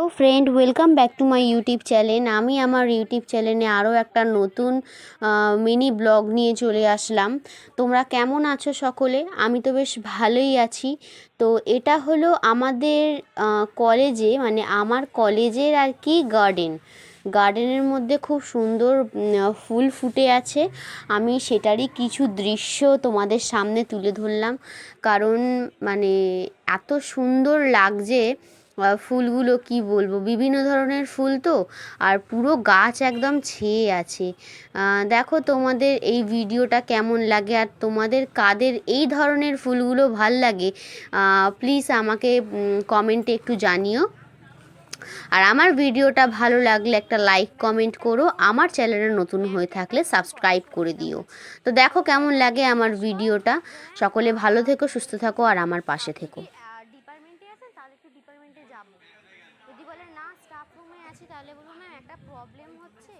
তো friend welcome back to my YouTube channel আমি আমার ইউটিউব চ্যানেলে আরও একটা নতুন মিনি ব্লগ নিয়ে চলে আসলাম। তোমরা কেমন আছো সকলে? আমি তো বেশ ভালোই আছি। তো এটা হলো আমাদের কলেজে মানে আমার কলেজের আর কি গার্ডেন গার্ডেনের মধ্যে খুব সুন্দর ফুল ফুটে আছে। আমি সেটারই কিছু দৃশ্য তোমাদের সামনে তুলে ধরলাম। কারণ মানে এত সুন্দর লাগছে ফুলগুলো কি বলব? বিভিন্ন ধরনের ফুল তো, আর পুরো গাছ একদম ছেয়ে আছে। দেখো তোমাদের এই ভিডিওটা কেমন লাগে আর তোমাদের কাদের এই ধরনের ফুলগুলো ভালো লাগে প্লিজ আমাকে কমেন্টে একটু জানিও। আর আমার ভিডিওটা ভালো লাগলে একটা লাইক কমেন্ট করো, আমার চ্যানেলে নতুন হয়ে থাকলে সাবস্ক্রাইব করে দিও। তো দেখো কেমন লাগে আমার ভিডিওটা। সকলে ভালো থেকো, সুস্থ থাকো, আর আমার পাশে থেকো। আছেন, তাহলে একটু ডিপার্টমেন্টে যাব। যদি বলে না স্টাফ রুমে আছি, তাহলে বলব ম্যাম একটা প্রবলেম হচ্ছে?